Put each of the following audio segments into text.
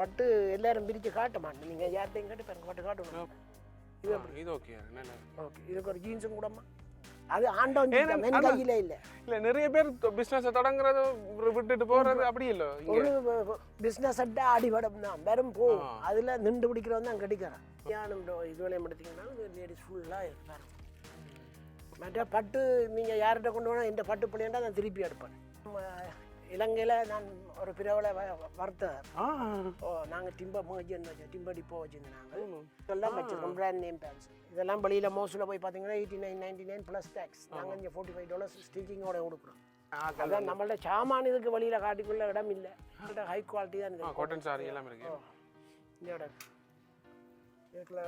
பட்டு எல்லாரும் பிரித்து காட்ட மாட்டேன் நீங்கள் யார்ட்டையும் கேட்டு பாருங்க பட்டு காட்டணும் இது ஆ, இது ஓகே ஓகே இதுக்கு ஒரு ஜீன்ஸும் கூடமா அது ஆண்டவன் என். கையில் இல்லை. இல்ல நிறைய பேர் பிசினஸ் தொடங்குறது விட்டுட்டு போறது அப்படி இல்ல ஒரு பிஸ்னஸ் அட்டா அடிபடம் தான் வெறும் போ. அதில் நின்று பிடிக்கிறவன் தான் கிடைக்கிறான் தியானம் இது வேலையை எடுத்தீங்கன்னா லேடிஸ் ஃபுல்லாக இருப்பாரு மற்ற பட்டு நீங்கள் யார்கிட்ட கொண்டு போனால் இந்த பட்டு பிள்ளைண்டா நான் திருப்பி எடுப்பேன். இலங்கையில் நான் ஒரு பிறவலை வர்த்தகர். ஓ நாங்கள் டிம்ப மோஜன் வச்சோம் டிம்ப டிப்போ வச்சுருந்தாங்க. ஆமா. இதெல்லாம் வச்சிருக்கோம். பிராண்ட் நேம் பேண்ட்ஸ் இதெல்லாம் வெளியில் மோஸ்ட்டில் போய் பார்த்தீங்கன்னா eighty nine ninety nine plus tax நாங்கள் இங்கே ஃபோர்ட்டி ஃபைவ் டாலர்ஸ் ஸ்டிச்சிங்கோட கொடுக்குறோம். அதான் நம்மள்ட்ட சாமான் இதுக்கு வெளியில் காட்டிக்குள்ள இடம் இல்லை. நம்மள்ட்ட ஹை குவாலிட்டி தான் இருக்குது காட்டன் சாரி எல்லாம் இருக்கு. இந்த இடம் இதுக்குள்ள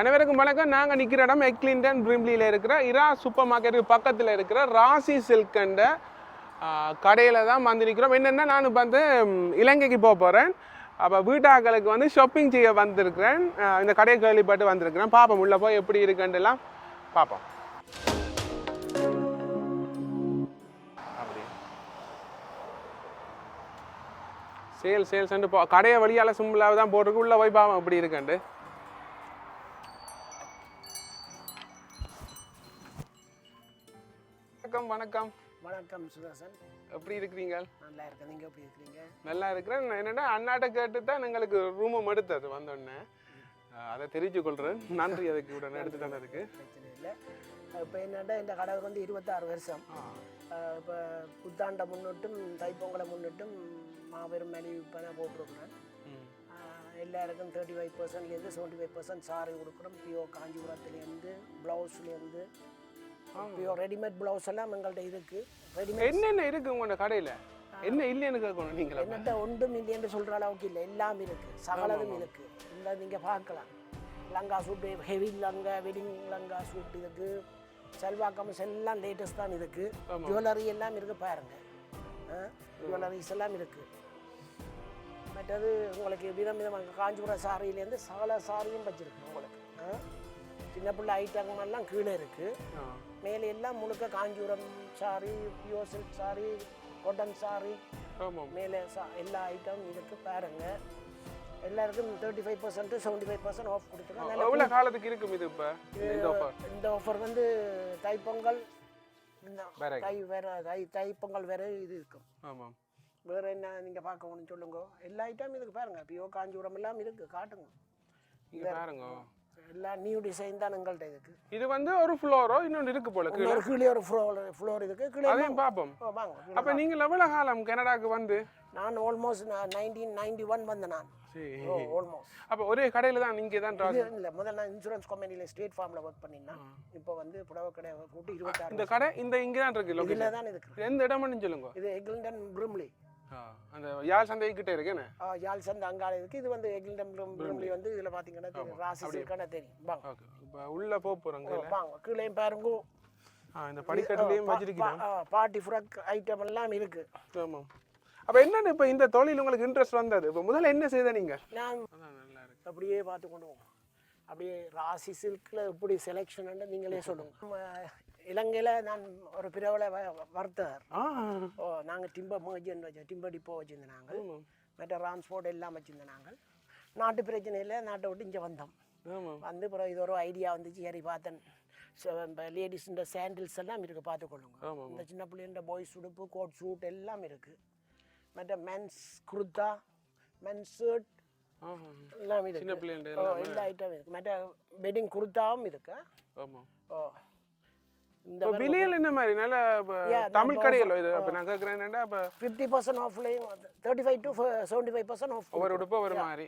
அனைவருக்கும் வணக்கம். நாங்க நிக்கிற இடம் எக்லிண்டன் பிரிம்லியில் இருக்கிற இரா சூப்பர் மார்க்கெட்டுக்கு பக்கத்துல இருக்கிற ராசி சில்கண்ட கடையில் தான் வந்து நிற்கிறோம் என்னென்னா நான் இப்போ வந்து இலங்கைக்கு போக போகிறேன் அப்போ வீட்டாக்களுக்கு வந்து ஷாப்பிங் செய்ய வந்திருக்கிறேன். இந்த கடையை கேள்விப்பட்டு வந்திருக்கிறேன். பார்ப்போம் உள்ளே போய் எப்படி இருக்குன்ட்டுலாம் பார்ப்போம் சேல் சேல்ஸ் போ கடையை வழியால் சிம்பிளாக தான் போட்டிருக்கு. உள்ளே போய் பாவம் எப்படி இருக்குன்ட்டு. வணக்கம் வணக்கம். வணக்கம் சுதர்சன். எப்படி இருக்கிறீங்க? நல்லா இருக்கேன். நீங்கள் எப்படி இருக்கிறீங்க? நல்லா இருக்கிறேன். என்னடா அண்ணாட்ட கேட்டு தான் எங்களுக்கு ரூமும் எடுத்தது வந்தோடனே அதை தெரிவிச்சு கொள்றேன். நன்றி அதுக்கு உடனே எடுத்து தந்ததுக்கு. பிரச்சனை இல்லை. இப்போ என்னடா இந்த கடைக்கு வந்து இருபத்தாறு வருஷம். இப்போ புத்தாண்டை முன்னிட்டும் தைப்பொங்கலை முன்னிட்டும் மாபெரும் மலிவு விற்பனை போட்டிருக்கிறேன். எல்லாருக்கும் தேர்ட்டி ஃபைவ் பர்சன்ட்லேருந்து செவன்ட்டி ஃபைவ் பர்சன்ட் சாரி கொடுக்குறோம் பியோ காஞ்சிபுரத்துலேருந்து ப்ளவுஸ்லேருந்து பியோ ரெடிமேட் ப்ளவுஸ் எல்லாம் எங்கள்கிட்ட இருக்குது ரெடிமேட் என்னென்ன இருக்கு உங்களோட கடையில? என்ன இல்லைன்னு கேட்கணும் நீங்களா என்னட்ட ஒன்றும் இல்லைன்னு சொல்கிற அளவுக்கு இல்லை. எல்லாம் இருக்குது சகலதும் இருக்குது இந்த நீங்கள் பார்க்கலாம். Langa suit heavy langa wedding langa suit இருக்குது செல்வா கம்ஸ் எல்லாம் லேட்டஸ்ட் தான் இருக்குது ஆமா. ஜுவல்லரி எல்லாம் இருக்குது பாருங்க. ஜுவல்லரிஸ் எல்லாம் இருக்குது மற்றது உங்களுக்கு விதம் விதமாக காஞ்சிபுரம் சாரியிலேருந்து சகல சாரியும் வச்சுருக்கு உங்களுக்கு. ஆ? சின்ன பிள்ளை ஐட்டம் எல்லாம் கீழே இருக்குது. மேலே எல்லாம் முழுக்க Kanchipuram sari pure silk sari cotton sari. மேலே சா- எல்லா ஐட்டம் இருக்கு பாருங்க. எல்லாருக்கும் thirty five percent seventy five percent off கொடுத்துருக்கோம் நல்ல எவ்வளவு காலத்துக்கு இருக்கும் இது இப்ப இந்த ஆஃபர் இந்த ஆஃபர் வந்து தைப்பொங்கல் தை வேற தை தைப்பொங்கல் வேற இது இருக்கும். ஆமாம். வேற என்ன நீங்க பார்க்கணும்னு சொல்லுங்க. எல்லா ஐட்டம் இதுக்கு பாருங்க. பியோ காஞ்சிபுரம் எல்லாம் இருக்கு காட்டுங்க. இங்க பாருங்க. எல்லா நியூ டிசைன் தான் எங்கள்கிட்ட இருக்கு. இது வந்து ஒரு ஃப்ளோரோ இன்னொன்று இருக்கு போல இன்னொரு கீழே ஒரு ஃப்ளோர் ஃப்ளோர் இருக்கு கீழே அதையும் பார்ப்போம். வாங்க அப்ப நீங்க எவ்வளவு காலம் கனடாக்கு வந்து? நான் ஆல்மோஸ்ட் நைன்டீன் நைன்டி ஒன் வந்தேன் நான். ஆல்மோஸ்ட் அப்ப ஒரே கடையில தான் நீங்க தான் இல்லை முதல்ல நான் இன்சூரன்ஸ் கம்பெனியில் ஸ்டேட் ஃபார்மில் ஒர்க் பண்ணினேன் இப்போ வந்து புடவை கடை கூட்டி இருபத்தாறு இந்த கடை இந்த இங்க தான் இருக்கு இதில் தான் இருக்கு. எந்த இடம்னு சொல்லுங்க. இது எக்லிண்டன் பிரிம்லி அந்த யாழ் சந்தை கிட்ட இருக்குன்னு யாழ் சந்த் அங்கால இருக்கு. இது வந்து எக்லிண்டன் பிரிம்லி வந்து இதில் பார்த்தீங்கன்னா தெரியும் ராசி சில்கான தெரியும். வாங்க. இப்போ உள்ள போக போறோங்க வாங்க. கீழே பாருங்க. ஆ இந்த படிக்கட்டுலயும் வச்சிருக்கீங்க பார்ட்டி ஃப்ராக் ஐட்டம் எல்லாம் இருக்கு. ஆமாம் அப்ப என்னன்னு இப்ப இந்த தொழில் உங்களுக்கு இன்ட்ரெஸ்ட் வந்தது? இப்ப முதல்ல என்ன செய்த நீங்க? நான் அதான் நல்லா இருக்கு. அப்படியே பார்த்து கொண்டு அப்படியே ராசி சில்கில் எப்படி செலெக்ஷன் நீங்களே சொல்லுங்க. இலங்கையில் நான் ஒரு பிறவலை வர்த்தகர். ஓ நாங்கள் டிம்ப மர்ஜன் வச்சோம் டிம்ப டிப்போ வச்சுருந்தோம் நாங்கள் மற்ற டிரான்ஸ்போர்ட் எல்லாம் வச்சுருந்தோம் நாங்கள் நாட்டு பிரச்சனையில் நாட்டை விட்டு இங்கே வந்தோம். வந்து அப்புறம் இது ஒரு ஐடியா வந்துச்சு. சரி பார்த்தேன். இப்போ லேடிஸ் இந்த சாண்டில்ஸ் எல்லாம் இருக்குது பார்த்துக்கொள்ளுங்க இந்த சின்ன பிள்ளைங்க பாய்ஸ் உடுப்பு கோட் சூட் எல்லாம் இருக்குது மற்ற மென்ஸ் குர்தா மென்ஸ் ஷர்ட். எல்லாம் இருக்குது எல்லா ஐட்டம் இருக்குது மற்ற வெட்டிங் குர்தாவும் இருக்கு. ஆமாம் ஓ. இந்த இப்போ விலையில் என்ன மாதிரி? நல்ல இப்ப தமிழ் கடையில் இது அப்போ நான் கேட்குறேன் என்னடா இப்போ fifty percent ஆஃப்லையும் thirty five to seventy five percent off ஒவ்வொரு உடுப்பு ஒரு மாதிரி.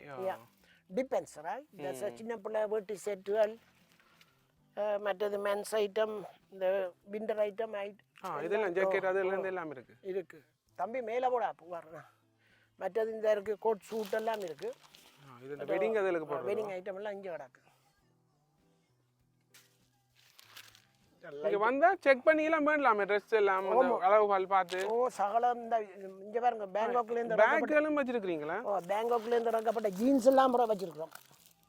டிபெண்ட்ஸ் ரைட் சின்ன பிள்ளை வேட்டி செட்டுகள் மற்றது மென்ஸ் ஐட்டம் இந்த விண்டர் ஐட்டம் ஆ இதெல்லாம் ஜாக்கெட் அதுல இருந்து எல்லாம் இருக்கு. இருக்கு. தம்பி மேலே போட வரணும் மற்றது இந்த இருக்கு கோட் சூட் எல்லாம் இருக்கு. வெட்டிங் அதுல வெட்டிங் ஐட்டம் எல்லாம் இங்கே கிடக்கு. இங்க வந்தா செக் பண்ணி எல்லாம் பண்ணலாமே ட்ரெஸ் எல்லாம் அளவுகள் பார்த்து. ஓ சகலம் இந்த இங்கே பாருங்க பேங்காக்ல இருந்து பேக்கெல்லாம் வச்சிருக்கிறீங்களா? ஓ பேங்காக்ல இருந்து இறக்கப்பட்ட ஜீன்ஸ் எல்லாம் கூட வச்சிருக்கிறோம்.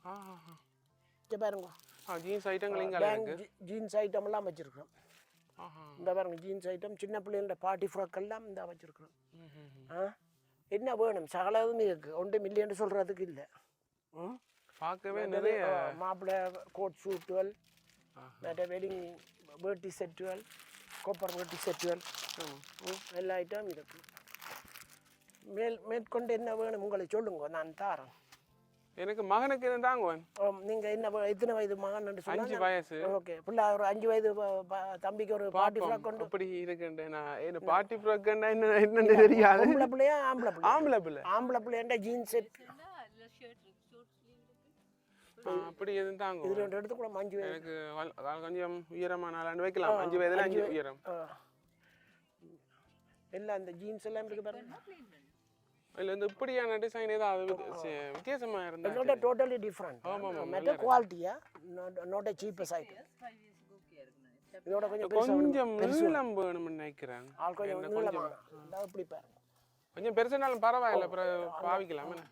ஆ இங்கே பாருங்க. ஆ ஜீன்ஸ் ஐட்டங்கள் இங்க இருக்கு ஜீன்ஸ் ஐட்டம் எல்லாம் வச்சிருக்கிறோம். ஆஹா. இந்த பாருங்க ஜீன்ஸ் ஐட்டம் சின்ன பிள்ளைங்களோட பார்ட்டி ஃப்ராக் எல்லாம் இந்த வச்சிருக்கிறோம். ம், ம், ம். ஆ என்ன வேணும்? சகலதும் இருக்கு. ஒன்று மில்லியன் சொல்கிறதுக்கு இல்லை. பார்க்கவே நிறைய. மாப்பிள்ளை கோட் சூட்டுகள் மற்ற வெட்டிங் வேட்டி செட்டுகள் கொப்பர் வேட்டி செட்டுகள் எல்லா ஐட்டம் இருக்கு மேல் மேற்கொண்டு என்ன வேணும் உங்களை சொல்லுங்க நான் தாரேன் எனக்கு மகனுக்கு இருந்தாங்க நீங்கள் என்ன வே- எத்தனை வயது மகன் அஞ்சு வயசு ஓகே பிள்ளை ஒரு அஞ்சு வயது தம்பிக்கு ஒரு பாட்டி ஃப்ராக் கொண்டு அப்படி இருக்குண்டு நான் என்ன பாட்டி ஃப்ராக்குன்னா என்ன என்னன்னு தெரியாது பொம்பளை பிள்ளையா ஆம்பளை பிள்ளை ஆம்பளை பிள்ளை ஆம்பளை பிள்ளைன்ற ஜீன்ஸ் செட் அப்படி எதுவும் தாங்க இது ரெண்டு அஞ்சு வயது எனக்கு கொஞ்சம் உயரமா நாலாண்டு வைக்கலாம். அஞ்சு வயதுல அஞ்சு உயரம். எல்லாம் இந்த ஜீன்ஸ் எல்லாம் இருக்கு பாருங்க இதுல இந்த இப்படியான டிசைன் ஏதாவது வித்தியாசமா இருந்தா இதோட டோட்டலி டிஃப்ரெண்ட் மற்ற குவாலிட்டியா நோட் சீப்பஸ் ஐட்டம் இதோட கொஞ்சம். கொஞ்சம் நீளம் வேணும்னு நினைக்கிறேன். ஆள் கொஞ்சம் நீளமான. இந்த இப்படி பாருங்க. கொஞ்சம் பெருசுனாலும் பரவாயில்ல அப்புறம் பாவிக்கலாம் என்ன?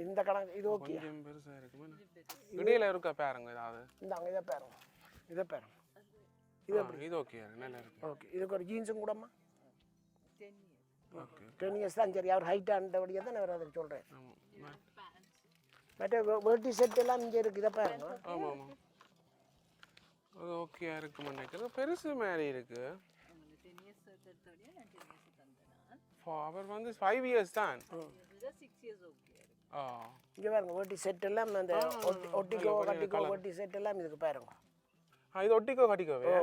இந்த கணக்கு இது ஓகே. கொஞ்சம் பெருசா இருக்குமா இடையில இருக்கா பாருங்க ஏதாவது? இந்தாங்க இதை பாருங்க இதை பாருங்க ஆ, இது ஓகே. நல்லா இருக்கு. ஓகே. இதுக்கு ஒரு ஜீன்ஸும் கூடமா ஓகே. டென் இயர்ஸ் தான் சரி. அவர் ஹைட்டாண்டபடியாக தான் நான் அதை சொல்கிறேன் மற்ற வேட்டி செட் எல்லாம் இங்கே இருக்குது இதை பாருங்க. ஆமா ஆமா. அது ஓகே இருக்குமா நினைக்கிறேன். பெருசு மாதிரி இருக்கு. For அவர் வந்து ஃபைவ் இயர்ஸ் தான். ஆ. இங்கே பாருங்க வேட்டி செட் எல்லாம் அந்த ஒட்டி ஒட்டிக்கோ கட்டிக்கோ வேட்டி செட் எல்லாம் இதுக்கு பாருங்க. இது ஒட்டிக்கோ கட்டிக்கோவே?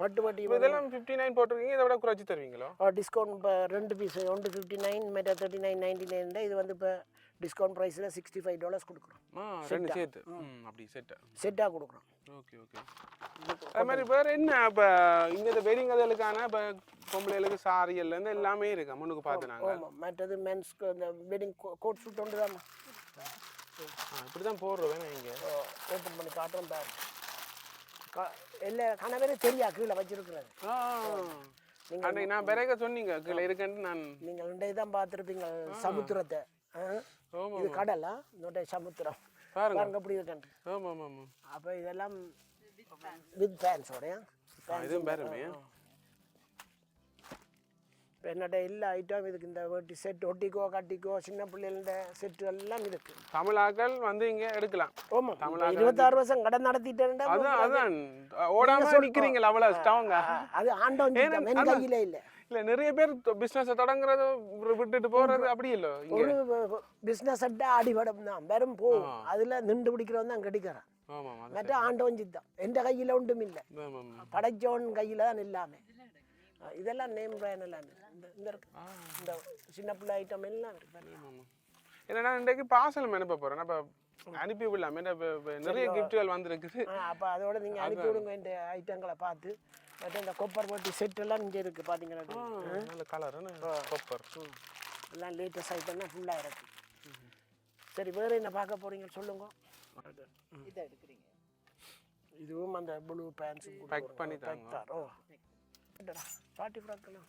பட்டு இப்போ இதெல்லாம் ஃபிஃப்டி நைன் போட்டிருக்கீங்க இதை விட குறைச்சி தருவீங்களோ? டிஸ்கவுண்ட் இப்போ ரெண்டு பீஸ் ஒன்று ஃபிஃப்டி நைன் மெட்டா தேர்ட்டி நைன் நைன்டி நைன் இது வந்து இப்போ டிஸ்கவுண்ட் ப்ரைஸில் சிக்ஸ்டி ஃபைவ் டாலர்ஸ் கொடுக்குறோம். ஆ ரெண்டு சேர்த்து. ம் அப்படி செட்டு செட்டாக கொடுக்குறோம். Okay okay. அது மாதிரி வேறு என்ன? இப்போ இங்கே இந்த வெட்டிங் அதுகளுக்கான இப்போ பொம்பளைகளுக்கு சாரியல்லேருந்து எல்லாமே இருக்கு? முன்னுக்கு பார்த்து நாங்கள் மற்றது மென்ஸ்க்கு இந்த வெட்டிங் கோட் சூட் ஒன்று தான் இப்படி தான் போடுறோம் வேணா இங்கே. ஓப்பன் பண்ணி காட்டுறோம் கா எல்லா கணவரே தெரியா கீழே வச்சிருக்கிறது. ஆ அன்னைக்கு நான் பிறகு சொன்னீங்க கீழே இருக்கேன்ட்டு நான் நீங்கள் ரெண்டே தான் பார்த்துருப்பீங்க சமுத்திரத்தை. இது கடலா இன்னொரு சமுத்திரம். பாருங்க. அப்படி இருக்கேன் ஆமாம் ஆமாம் அப்போ இதெல்லாம் வித் ஆ? இதுவும் பாருமே. இப்போ என்னட்ட எல்லா ஐட்டம் இதுக்கு இந்த வேட்டி செட் ஒட்டிக்கோ கட்டிக்கோ சின்ன பிள்ளைகள செட்டு எல்லாம் இருக்கு. தமிழாக்கள் வந்து இங்கே எடுக்கலாம். ஆமாம். இருபத்தாறு வருஷம் கடன் நடத்திட்டேன்டா அதான் அதான். ஓடாம நிக்கிறீங்களா அவ்வளோ ஸ்ட்ராங்கா அது ஆண்டவன் என் கையில இல்லை. இல்ல நிறைய பேர் பிசினஸ் தொடங்குறது விட்டுட்டு போறது அப்படி இல்ல இங்க. ஒரு பிஸ்னஸ் அட்டா அடிபடம் தான் வெறும் போகும் அதில் நின்று பிடிக்கிறவன் தான் கெடுக்கிறான் மற்ற ஆண்டவன் சித்தம். எந்த கையில் ஒன்றும் இல்லை. படைச்சவன் கையில் தான் எல்லாமே. அஹ் இதெல்லாம் நேம் பிராண்ட் எல்லாமே இந்த இந்த இருக்கு. இந்த சின்ன பிள்ளை ஐட்டம் எல்லாம் இருக்கு. ஏன்னா இன்றைக்கு பார்சல் அனுப்ப போறேன். அப்ப அனுப்பி விடலாம். இப்ப- இப்ப நிறைய கிஃப்ட்கள் வந்திருக்குது. அப்போ அதோட நீங்கள் அனுப்பி விடுங்க இந்த ஐட்டங்களை பார்த்து. மற்ற இந்த கொப்பர் போட்டி செட் எல்லாம் இங்கே இருக்குது பார்த்தீங்கன்னா நல்ல கலர் கொப்பர் எல்லாம் லேட்டஸ்ட் ஐட்டம்னா ஃபுல்லாக இருக்கு. சரி வேறு என்ன பார்க்க போறீங்க சொல்லுங்க. இதை எடுக்கிறீங்க. இதுவும் அந்த ப்ளூ பேண்ட்ஸும் பேக் பண்ணி தாங்க. ஓ ஃபார்ட்டி ஃப்ராக்கெல்லாம்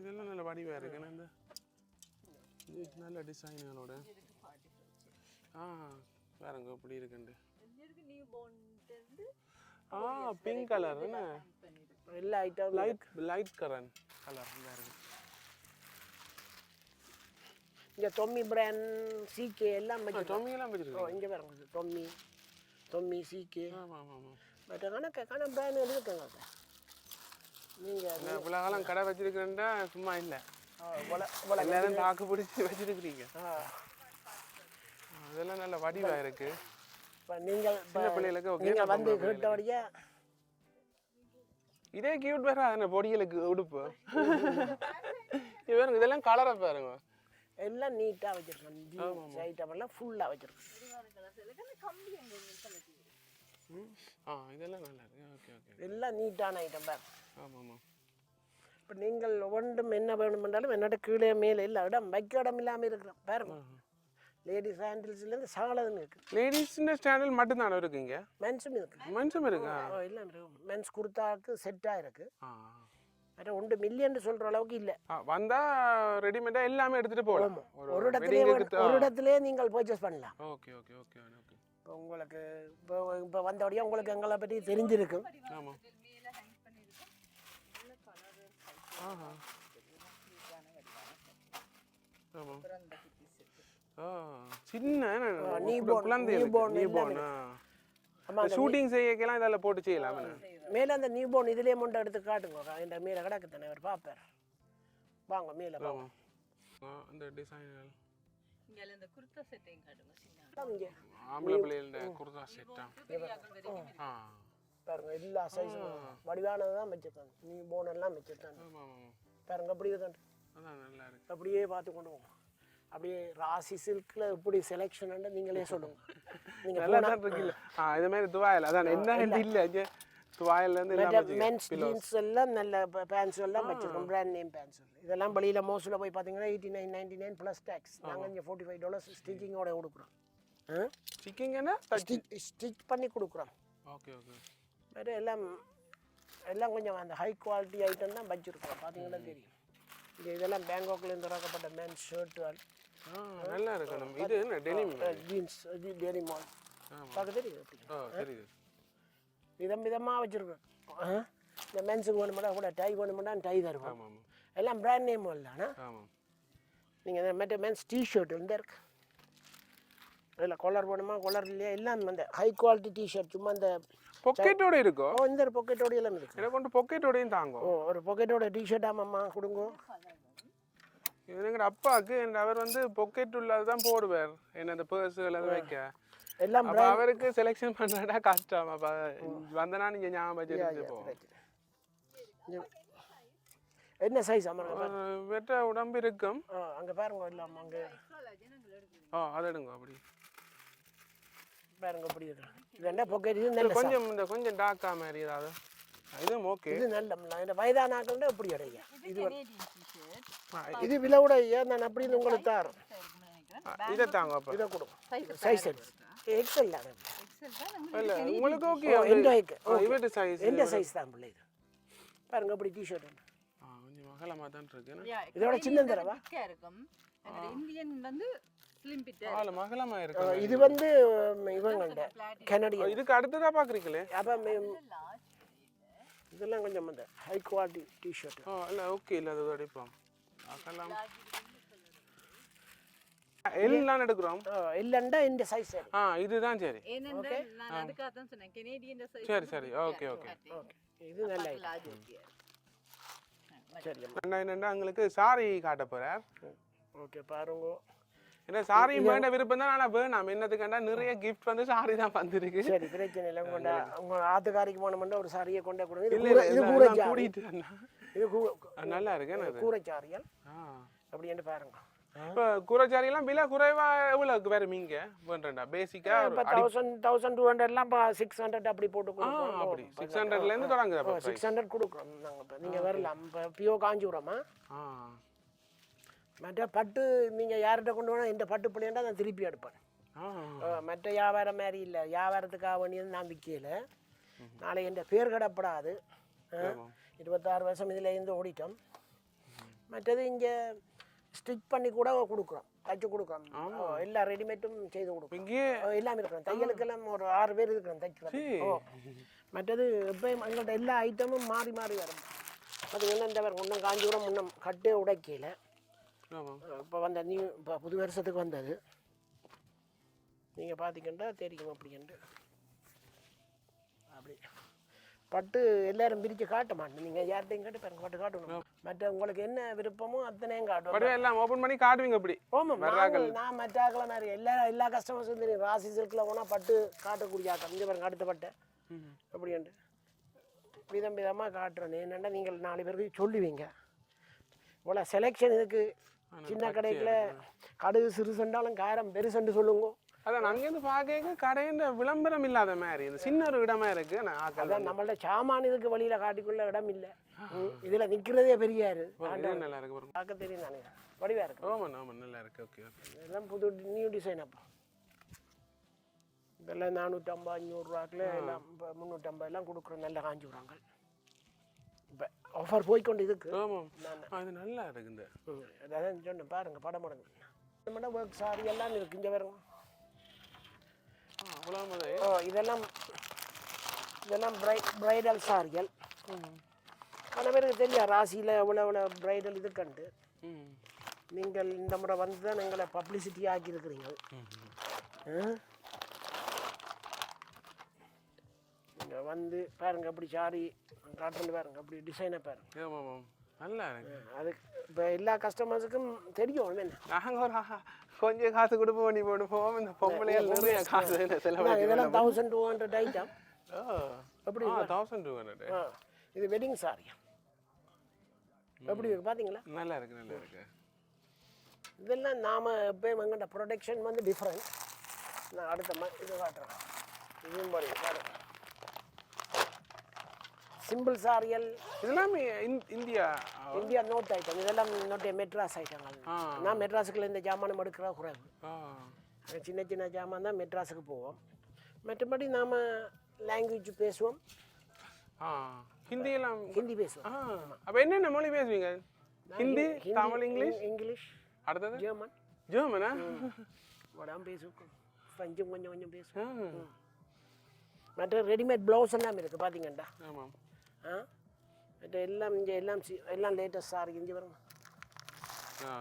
இதெல்லாம் நல்ல வடிவா இருக்கு ஏன்னா இந்த? நல்ல டிசைனோட ஆ பாருங்க இப்படி இருக்குண்டு. இருக்கு நியூ போன்ட்டு ஆ பிங்க் கலர் என்ன எல்லா item light light colour colour இங்கே தொம்மி பிராண்ட் சிகே எல்லாம் வச்சு டொமியெல்லாம் ஓ வச்சிருக்கீங்க. இங்கே பாருங்க தொம்மி தொம்மி சிகே ஆமா ஆமா ஆமா. மற்ற கணக்கு கண பிராண்ட் இருக்குங்க நீங்கள் நான் இவ்வளோ காலம் கடை வச்சிருக்கிறேன்டா சும்மா இல்லை. எல்லாரும் தாக்கு பிடிச்சி வச்சிருக்கிறீங்க. அதெல்லாம் நல்ல வடிவா இருக்கு. இப்போ நீங்கள் சின்ன பிள்ளைகளுக்கு நீங்கள் வந்து இதே கியூட் வேற என்ன பொடிகளுக்கு உடுப்பு. இது பாருங்க இதெல்லாம் கலரை பாருங்க. எல்லாம் நீட்டாக வச்சுருக்கோம். ஜீன்ஸ் ஐட்டம் எல்லாம் ஃபுல்லாக ஆ இதெல்லாம் நல்லா இருக்கு. ஓகே ஓகே எல்லாம் நீட்டான ஐட்டம் பாருங்க ஆமாம் ஆமாம் இப்போ நீங்கள் ஒன்றும் என்ன வேணுமென்றாலும் என்னோட கீழே மேலே இல்லை இடம் வைக்க இடம் இல்லாமல் இருக்கிறோம். பாருங்க. லேடிஸ் ஹேண்டில்ஸ்லேருந்து சகலதும் இருக்குது லேடிஸ்ன்ற ஸ்டாண்டர்ட் மட்டும்தானே இருக்குங்க மென்ஸும் இருக்குது மனுஷன் இருக்கா? இருக்கு மென்ஸ் குர்த்தாக்கு செட்டாக இருக்குது ஆ. மற்ற ஒன்று மில்லியன் சொல்கிற அளவுக்கு இல்லை. ஆ, வந்தா ரெடிமேடா எல்லாமே எடுத்துட்டு போகலாம் ஒரு இடத்துலயே ஒரு இடத்துலயே நீங்கள் பர்ச்சேஸ் பண்ணலாம். ஓகே ஓகே ஓகே ஓகே இப்போ உங்களுக்கு இப்போ இப்போ வந்தபடியே உங்களுக்கு எங்களை பற்றி தெரிஞ்சிருக்கும் ஆமாம் ஆஹா. ஆமாம் அப்புறம் இந்த குட்டி செட்டு ஆ சின்ன ஷூட்டிங் செய்யக்கெல்லாம் இதில் போட்டு செய்யலாம் மேலே அந்த நியூ போன் இதுலேயே முண்டை எடுத்து காட்டுங்க. இந்த மேலே கிடக்கு தானே அவர் பார்ப்பார் வாங்க மேலே வாங்க அந்த ஆ பாருங்க எல்லா சைஸும் வடிவானது தான் வச்சுருக்காங்க. நியூ போன் எல்லாம் வச்சுருக்காங்க. பாருங்க அப்படி இருக்காண்டு அதான் நல்லா இருக்கு. அப்படியே பார்த்து கொண்டு போங்க. அப்படியே ராசி சில்கில் எப்படி செலெக்ஷன் நீங்களே சொல்லுங்க. நீங்கள் நல்லா இருக்குல்ல ஆ இது மாதிரி துவாயில். அதான் என்ன இல்லை. இங்கே துவாயிலேருந்து இல்லாமல் மென்ஸ் ஜீன்ஸ் எல்லாம் நல்ல பேண்ட்ஸ் எல்லாம் வச்சிருக்கோம். பிராண்ட் நேம் பேண்ட்ஸ் இதெல்லாம் வெளியில் மோஸ்ட்டில் போய் பார்த்தீங்கன்னா eighty nine ninety nine plus tax நாங்கள் இங்கே ஃபோர்ட்டி ஃபைவ் டாலர்ஸ் ஸ்டிச்சிங்கோட கொடுக்குறோம் சிக்கிங்கன்னா ஸ்டிச் ஸ்டிச் பண்ணி கொடுக்குறோம். ஓகே ஓகே வேறு எல்லாம் எல்லாம் கொஞ்சம் அந்த ஹை குவாலிட்டி ஐட்டம் தான் வச்சுருக்கோம். பார்த்தீங்கன்னா தெரியும். இதெல்லாம் பேங்காக்லேருந்து இறக்கப்பட்ட மேன்ஸ் ஷர்ட்டுகள் நல்லா இருக்கு நம்ம இது என்ன டெனிம் ஜீன்ஸ் டெரி மால் பார்க்க தெரியுது தெரியுது. விதம் விதமாக வச்சுருக்கோம். இந்த மென்ஸுக்கு வேணுமெண்டா கூட டை வேணுமெண்டா டை தருவோம் எல்லாம் பிராண்ட் நேம் இல்லைண்ணா. நீங்கள் இந்த மற்ற மென்ஸ் டிஷர்ட் இந்த இருக்கு. இல்லை கொலர் வேணுமா கொலர் இல்லையா? எல்லாம் அந்த ஹை குவாலிட்டி டிஷர்ட் சும்மா இந்த பொக்கெட்டோட இருக்கோ? ஓ இந்த பொக்கெட்டோட எல்லாம் இருக்கு. இதை கொண்டு பொக்கெட்டோடையும் தாங்கும். ஓ ஒரு பொக்கெட்டோட டிஷர்ட் ஆமாம்மா கொடுங்க. இது எங்கட அப்பாவுக்கு என் அவர் வந்து பொக்கெட் உள்ளது தான் போடுவார். என்ன அந்த பர்ஸுகள் வைக்க. எல்லாம் அவருக்கு செலெக்ஷன் பண்ணாடா கஷ்டம். அப்ப வந்தனா நீங்க ஞாபகம் வச்சுட்டு போ இங்க- என்ன சைஸ் வெட்ட உடம்பு இருக்கும். அங்கே பாருங்க எல்லாம் அங்கே. ஓ அதை எடுங்க அப்படி. பாருங்க அப்படி இது என்ன பொக்கெட் இது கொஞ்சம் இந்த கொஞ்சம் டாக்கா மாதிரி ஏதாவது இதுவும் ஓகே இது நல்ல இந்த வயதானாக்கள் எப்படி அடையா இது இது விலை கூட ஏன் நான் அப்படின்னு உங்களுக்கு தரேன். இதை தாங்க அப்ப. இதை கொடுங்க. சைஸ் சைஸ் எக்ஸல் தானே எக்ஸல் தான் இல்ல உங்களுக்கு ஓகே எந்த? இவட்டு சைஸ் எந்த சைஸ் தான் பிள்ளை இது? பாருங்க அப்படி டிஷர்ட் கொஞ்சம் மகளமா தான் இருக்கு. இதோட சின்ன தரவா? இருக்கும். இந்தியன் வந்து ஸ்லிம் பிட்டர் ஆளு மகளமா இருக்கு இது வந்து உம், இவங்கள்ட்ட கனடியன் இதுக்கு அடுத்ததா பாக்குறீங்களே? அப்போ இதெல்லாம் கொஞ்சம் அந்த ஹை குவாலிட்டி டிஷர்ட் இல்ல ஓகே இல்ல அது அடிப்போம். அகலாம் எல்லாம் எடுக்கிறோம். இல்லைண்டா இந்த சைஸ் ஆ இதுதான் சரி. ஏனென்றால் நான் அதுக்காக தான் சொன்னேன். கனேடியன் சைஸ் சரி சரி. Okay okay. இது நல்ல சரி என்னண்டா உங்களுக்கு சாரி காட்ட போறார். ஓகே பாருங்க. ஏன்னா சாரி வேண்ட விருப்பம் தான் ஆனா வேணாம். என்னதுக்காண்டா நிறைய கிஃப்ட் வந்து சாரி தான் வந்திருக்கு. சரி பிரச்சனை இல்லை. கொண்டா உங்க ஆத்துக்காரிக்கு போனோம்னா ஒரு சாரியை கொண்டே கொடுங்க. இது கூடிட்டு. இது நல்லா இருக்கு என்ன அது கூரை சாரிகள் ஆ. அப்படின்னு பாருங்க. இப்ப குறைச்சாரி எல்லாம் விலை குறைவா எவ்வளவுக்கு வேற மீங்க வேண்டா பேசிக்கா இப்போ தௌசண்ட் தௌசண்ட் டூ ஹண்ட்ரட்லாம் இப்போ சிக்ஸ் ஹண்ட்ரட் அப்படி போட்டு கொடுக்குறோம். அப்படி. சிக்ஸ் ஹண்ட்ரட்ல இருந்து தொடங்குது அப்ப சிக்ஸ் ஹண்ட்ரட் கொடுக்குறோம் நாங்கள் இப்போ. நீங்கள் வரலாம். இப்போ பியோ காஞ்சிபுரமா? மற்ற பட்டு நீங்கள் யார்கிட்ட கொண்டு போனால் இந்த பட்டு பிள்ளைண்டா நான் திருப்பி எடுப்பேன். மற்ற வியாபாரம் மாதிரி இல்லை. வியாபாரத்துக்காக வேண்டியது நான் விற்கல நாளை என் பேர் கிடப்படாது. இருபத்தாறு வருஷம் இதில் இருந்து ஓடிட்டோம். மற்றது இங்கே ஸ்டிச் பண்ணி கூட கொடுக்குறோம். தச்சு கொடுக்குறோம். எல்லா ரெடிமேட்டும் செய்து அஹ் எல்லாம் இருக்கிறோம். தையலுக்கெல்லாம் ஒரு ஆறு பேர் இருக்கிறோம் தைக்கிறது ஓ மற்றது எப்பயும் எங்கள்கிட்ட எல்லா ஐட்டமும் மாறி மாறி வரும். பார்த்தீங்கன்னா இந்த பேர் முன்னம் காஞ்சிபுரம் முன்னம் கட்டே உடைக்கல. ஆமா. இப்போ வந்த நியூ இப்போ புது வருஷத்துக்கு வந்தது. நீங்கள் பார்த்தீங்கன்னா தெரியும் அப்படின்ட்டு. அப்படி பட்டு எல்லாரும் பிரித்து காட்ட மாட்டேன். நீங்கள் யார்கிட்டையும் கேட்டு பாருங்க பட்டு காட்டணும். மற்ற உங்களுக்கு என்ன விருப்பமோ அத்தனையும் காட்டுவோம். எல்லாம் ஓபன் பண்ணி காட்டுவீங்க அப்படி ஆமாம் நான் மற்ற ஆக்களை மாதிரி எல்லா எல்லா கஸ்டமர்ஸும் தெரியும். ராசி சில்கில் போனால் பட்டு காட்டக்கூடிய ஆட்டம் இங்கே பாருங்க அடுத்த பட்டை. அப்படின்ட்டு. விதம் விதமாக காட்டுறேன். என்னென்னா நீங்கள் நாலு பேருக்கு சொல்லுவீங்க. இவ்வளோ செலெக்ஷன் இதுக்கு. சின்ன கடையில் கடுகு சிறுசண்டாலும் காரம் பெருசண்டு சொல்லுங்க. அதான் அங்கேருந்து பார்க்க கடையில விளம்பரம் இல்லாத மாதிரி இந்த சின்ன ஒரு இடமா இருக்கு. நான் அதான் நம்மள்ட்ட சாமான் இதுக்கு வழியில் காட்டிக்குள்ள இடம் இல்லை. இதில் நிற்கிறதே பெரியாரு. இது நல்லா இருக்கு பார்க்க தெரியும் தானே வடிவாக இருக்கு. ஆமா ஆமா நல்லா இருக்கு. ஓகே ஓகே இதெல்லாம் புது நியூ டிசைன் அப்போ. இதெல்லாம் நானூற்றம்பது அஞ்சூறுரூவாக்கில் எல்லாம் இப்போ முந்நூற்றம்பது எல்லாம் கொடுக்குறோம். நல்ல காஞ்சி விடுறாங்க. இப்போ ஆஃபர் போய்க்கொண்டு இதுக்கு. ஆமா. ஆ, இது நல்லா இருக்கு இந்த. ம், அதான் சொன்னேன். பாருங்க படம் படம் நம்ம ஒர்க் சாரி எல்லாம் இருக்கு. இங்கே முதல் ஓ இதெல்லாம் இதெல்லாம் பிரை பிரைடல் சாரிகள் பல பேருக்கு தெரியும் ராசியில் எவ்வளோ எவ்வளோ ப்ரைடல் இது கண்டு. ம். நீங்கள் இந்த முறை வந்து தான் எங்களை பப்ளிசிட்டி ஆக்கியிருக்கிறீங்க நீங்கள் வந்து பாருங்க அப்படி சாரி காட்டுறது பாருங்க அப்படி டிசைனை பாருங்க. நல்லா இருக்கு. அது இப்போ எல்லா கஸ்டமர்ஸுக்கும் தெரியும் என்ன நாங்கள் ஒரு கொஞ்சம் காசு கொடுப்போம் நீ போட்டு போவோம். இந்த பொம்பளைகள் நிறைய காசு இதெல்லாம் தௌசண்ட் டூ ஹண்ட்ரட் ஐட்டம் எப்படி தௌசண்ட் டூ ஹண்ட்ரட் இது வெட்டிங் சாரி எப்படி இருக்கு பார்த்தீங்களா நல்லா இருக்கு நல்லா இருக்கு. இதெல்லாம் நாம் எப்பயும் எங்கள்கிட்ட ப்ரொடக்ஷன் வந்து டிஃப்ரெண்ட் நான் அடுத்த மா இது காட்டுறேன். இதுவும் பாருங்க. சிம்பிள் சாரியல் இதெல்லாம் இந்- இந்தியா? இந்தியா நோட் ஐட்டம் இதெல்லாம் நோட்டே மெட்ராஸ் ஐட்டங்கள். நான் மெட்ராஸுக்குள்ள இந்த ஜாமானம் எடுக்கிற குறைவு. சின்ன சின்ன ஜாமான் தான் மெட்ராஸுக்கு போவோம். மற்றபடி நாம் லாங்குவேஜ் பேசுவோம். ஆ. ஹிந்தி பேசுவோம். ஆ. அப்போ என்னென்ன மொழி பேசுவீங்க? ஹிந்தி தமிழ் இங்கிலீஷ்? இங்- இங்கிலீஷ். அடுத்தது? ஜெர்மன். ஜெர்மனா? வடாமல் பேசுவோம். ஃப்ரெஞ்சும் கொஞ்சம் கொஞ்சம் பேசுவோம். மற்ற ரெடிமேட் ப்ளவுஸ் எல்லாம் இருக்குது பார்த்தீங்கண்டா ஆமாம். ஆ? மற்ற எல்லாம் இங்கே எல்லாம் எல்லாம் லேட்டஸ்ட் சாரி இங்கே வருங்க ஆ.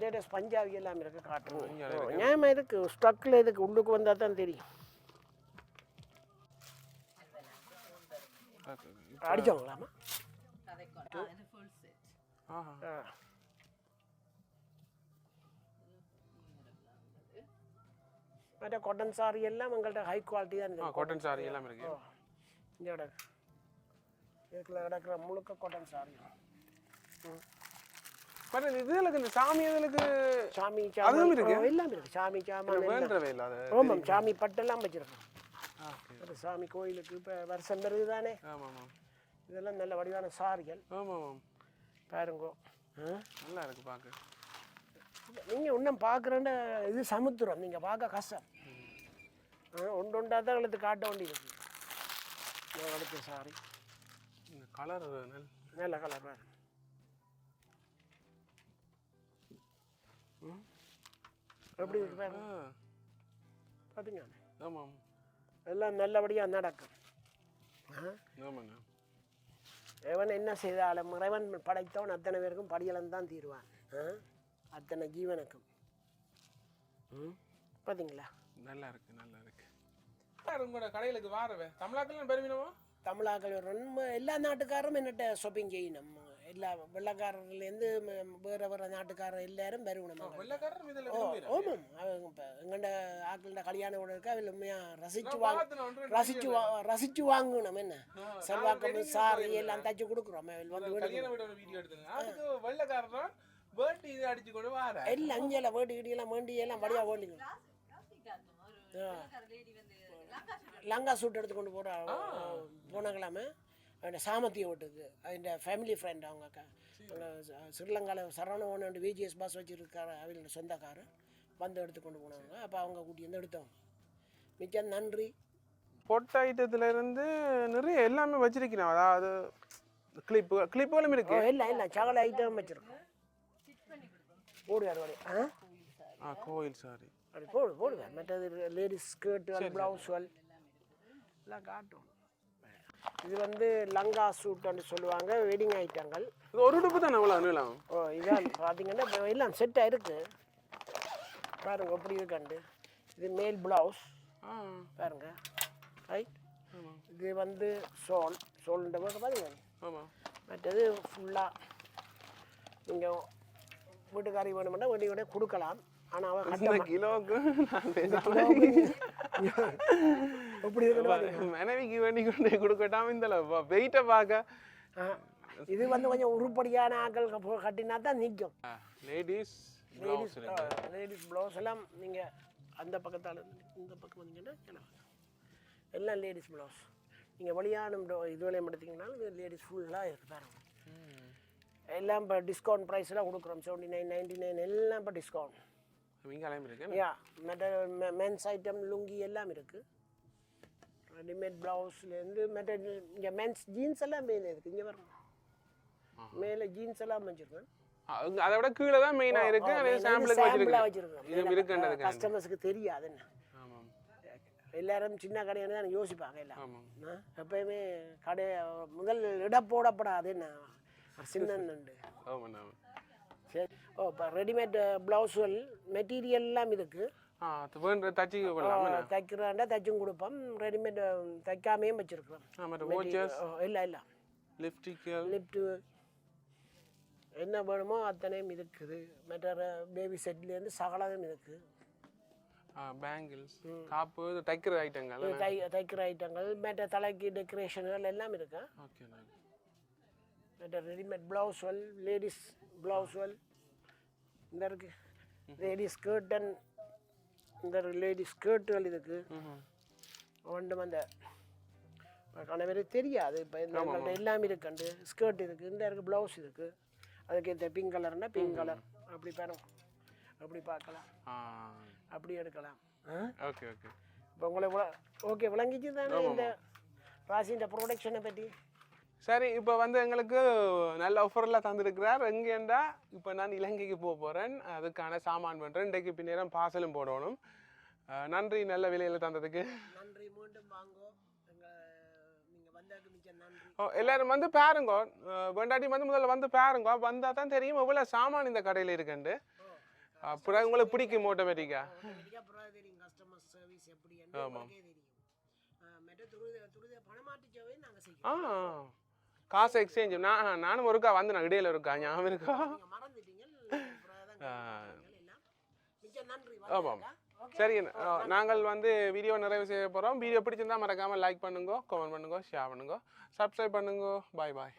லேட்டஸ்ட் பஞ்சாபி எல்லாம் இருக்குது காட்டுறோம் பஞ்சாபி நியாயமா இருக்கு. ஸ்டக்கில் இதுக்கு உள்ளுக்கு வந்தால் தான் தெரியும். அடிச்சவங்களாமா கதைக்கொண்டு இது ஃபுல் செட் ஆஹா. ஆ. மற்ற காட்டன் சாரி எல்லாம் உங்கள்கிட்ட ஹை குவாலிட்டி தான் ஆ இருக்கு காட்டன் சாரி எல்லாம் இருக்கு. இங்கே கிடக்கு இதுக்குள்ள கிடக்குற முழுக்க காட்டன் சாரி பட் இதுகளுக்கு இந்த சாமி இதுகளுக்கு சாமி அதுவும் இருக்கு? எல்லாம் இருக்கு. சாமி சாமான். வேண்டவே ஆமாம் சாமி பட்டெல்லாம் வச்சிருக்கோம். சாமி கோயிலுக்கு இப்போ வருஷம் பிறகு தானே ஆமாம் இதெல்லாம் நல்ல வடிவான சாரிகள் ஆமாம் பாருங்க. நல்லா இருக்கு பார்க்க நீங்கள் இன்னும் பார்க்குறேன்ன இது சமுத்திரம். நீங்கள் பார்க்க கஷ்டம் ஒன்று ஒன்றா தான் எடுத்து காட்ட வேண்டியிருக்கு நான் சாரி இந்த கலர் நல் நல்ல கலர் பாரு ம். எப்படி இருக்கு பார்த்தீங்க ஆமாம். எல்லாம் நல்லபடியாக நடக்கும். ஆ? ஆமாண்ணா எவன் என்ன செய்தாலும் இறைவன் படைத்தவன் அத்தனை பேருக்கும் படியலன் தான் தீருவான்? அத்தனை ஜீவனுக்கும். பார்த்தீங்களா நல்லா இருக்கு நல்லா உங்களோட கடைகளுக்கு வாரவே. தமிழாக்கெல்லாம் பெருமினமா தமிழாக்கள் ரொம்ப எல்லா நாட்டுக்காரும் என்னட்ட ஷாப்பிங் செய்யணும். எல்லா வெள்ளக்காரர்லேருந்து வேறு வேறு நாட்டுக்காரர் எல்லாரும் வருவணும் ஆமாம். அவங்க இப்போ எங்கள்ட ஆக்களோட கல்யாணம் கூட இருக்கா அவள் உண்மையாக ரசிச்சு வாங்க ரசிச்சு வா ரசிச்சு வாங்கணும் என்ன? செல்வாக்கம் சாரி எல்லாம் தச்சு கொடுக்குறோம். அவள் வந்து வெள்ளக்காரர் இது அடிச்சு கொண்டு வார எல்லாம் வேண்டி எல்லாம் வேண்டிக்கணும். லங்கா சூட் எடுத்து கொண்டு போகிறா போனாங்களாமே அவன் சாமத்தியம் விட்டுது. அவன் ஃபேமிலி ஃப்ரெண்ட் அவங்க அக்கா. ஸ்ரீலங்காவில் சரவணவன் விஜிஎஸ் பாஸ் வச்சுருக்காரு. அவங்களோட சொந்தக்காரர். வந்து எடுத்து கொண்டு போனாங்க. அப்போ அவங்க கூட்டி வந்து எடுத்தவங்க. மிச்சம் நன்றி. பொட்டு ஐட்டத்துல இருந்து நிறைய எல்லாமே வச்சிருக்கிறோம் அதாவது கிளிப்பு கிளிப்புகளும் இருக்கு. எல்லாம் எல்லாம் சகல ஐட்டம் வச்சுருக்கோம் போடுவார் வரை ஆ? ஆ கோயில் சாரி அப்படி போடு போடுவார் மற்றது லேடிஸ் ஸ்கர்ட்டுகள் ப்ளவுஸ்கள் எல்லாம் காட்டும். இது வந்து லங்கா சூட்டுன்னு சொல்லுவாங்க வெட்டிங் ஐட்டங்கள் இது ஒரு உடுப்பு தானே அவ்வளோ நீளம் ஓ இதான். பார்த்தீங்கன்னா எல்லாம் செட்டாக இருக்கு பாருங்க எப்படி இருக்காண்டு இது மேல் ப்ளவுஸ் பாருங்க. ரைட் இது வந்து சோல் சோல்ன்ற போது பாருங்க. ஆமாம் மற்றது ஃபுல்லாக நீங்கள் வீட்டுக்காரி வேணுமெண்டா வீட்டுக்கு கொடுக்கலாம். ஆனால் அவள் இந்த கட்ட கிலோவுக்கு நான் பேசாம மனைவிக்கு வேண்டி கொண்டு கொடுக்கட்டாம இந்த வெயிட்டை பார்க்க இது வந்து கொஞ்சம் உருப்படியான ஆக்கள் கட்டினா தான் நிற்கும் லேடிஸ் லேடிஸ் லேடிஸ் ப்ளவுஸ் எல்லாம் நீங்கள் அந்த பக்கத்தால் இந்த பக்கம் வந்தீங்கன்னா. எல்லாம் லேடிஸ் ப்ளவுஸ் நீங்கள் வழியான இது விலையம் எடுத்தீங்கன்னாலும் லேடிஸ் ஃபுல்லாக இருக்கு பாருங்க. எல்லாம் இப்போ டிஸ்கவுண்ட் ப்ரைஸ்லாம் கொடுக்குறோம். செவன்டி நைன் நைன்டி நைன் எல்லாம் இப்போ டிஸ்கவுண்ட் இங்கே அலையம் இருக்கேன் யா மற்ற மென்ஸ் ஐட்டம் லுங்கி எல்லாம் இருக்குது ரெடிமேட் ப்ளவுஸ்லேருந்து மற்ற இங்கே மென்ஸ் ஜீன்ஸ் எல்லாம் மேலே இருக்குது இங்கே வரணும் மேலே ஜீன்ஸ் எல்லாம் வச்சுருக்கேன் அதை விட கீழே தான் மெயினாக இருக்கு. அது சாம்பிளுக்கு வச்சிருக்கு வச்சிருக்கோம். இது இருக்குன்றதுக்கு கஸ்டமர்ஸ்க்கு தெரியாது என்ன. எல்லாரும் சின்ன கடைன்னு தான் யோசிப்பாங்க எல்லாம். எப்பயுமே கடை முதல் இடம் போடப்படாது என்ன. சின்னண்டு ஆமாம் ஆமாம். சரி ஓ இப்போ ரெடிமேட் ப்ளவுஸ்கள் மெட்டீரியல் எல்லாம் இருக்குது தச்சு தைக்கிறாண்டா தைச்சும் கொடுப்போம். ரெடிமேட் தைக்காமையும் வச்சுருக்குறோம். இல்லை இல்லை. லிப்டிக்கல் லிஃப்ட்டு என்ன வேணுமோ அத்தனையும் இருக்குது. மற்ற பேபி செட்லேருந்து சகலம் இருக்குது பேங்கிள்ஸ் காப்பு தைக்கிற ஐட்டங்கள் தை தைக்கிற ஐட்டங்கள் மற்ற தலைக்கு டெக்கரேஷன்கள் எல்லாம் இருக்கு? ஓகே மற்ற ரெடிமேட் ப்ளவுஸ்கள் லேடிஸ் ப்ளவுஸ்கள் இந்த இருக்கு. லேடிஸ் ஸ்கர்ட்டன் இந்த லேடிஸ் ஸ்கர்ட்டுகள் இருக்கு ஒன்றும் அந்த கண பேருக்கு தெரியாது. இப்போ நம்மள்ட்ட எல்லாமே இருக்குண்டு ஸ்கர்ட் இருக்குது இந்த இருக்கு ப்ளவுஸ் இருக்குது அதுக்கு இந்த பிங்க் கலர்னா பிங்க் கலர் அப்படி பாருங்க. அப்படி பார்க்கலாம். அப்படி எடுக்கலாம். Okay okay. இப்போ உங்களை ஓகே விளங்கிச்சு தானே இந்த ராசின்ற ப்ரொடக்ஷனை பற்றி சரி இப்போ வந்து எங்களுக்கு நல்ல ஆஃபரில் தந்திருக்கிறார். எங்கேண்டா இப்போ நான் இலங்கைக்கு போக போகிறேன் அதுக்கான சாமான் பண்ணுறேன் இன்றைக்கு பின்னேரம் பார்சலும் போடணும். நன்றி நல்ல விலையில் தந்ததுக்கு. நன்றி மீண்டும் வாங்கோ. ஓ, எல்லாரும் வந்து பாருங்க. வேண்டாட்டி வந்து முதல்ல வந்து பாருங்க. வந்தால் தான் தெரியும் எவ்வளோ சாமான் இந்த கடையில் இருக்குண்டு அப்புறம் உங்களுக்கு பிடிக்கும் தெரியும் கஸ்டமர் சர்வீஸ் எப்படி செய்வோம் ஆ. காசு எக்ஸ்சேஞ்ச் நான் நானும் ஒருக்கா வந்து நான் இடையில இருக்கா? ஞாபகம் இருக்கா ஆமாம். சரி நாங்கள் வந்து வீடியோ நிறைவு செய்ய போகிறோம் வீடியோ பிடிச்சிருந்தா மறக்காமல் லைக் பண்ணுங்க கமெண்ட் பண்ணுங்க ஷேர் பண்ணுங்க. சப்ஸ்கிரைப் பண்ணுங்க. பாய் பாய்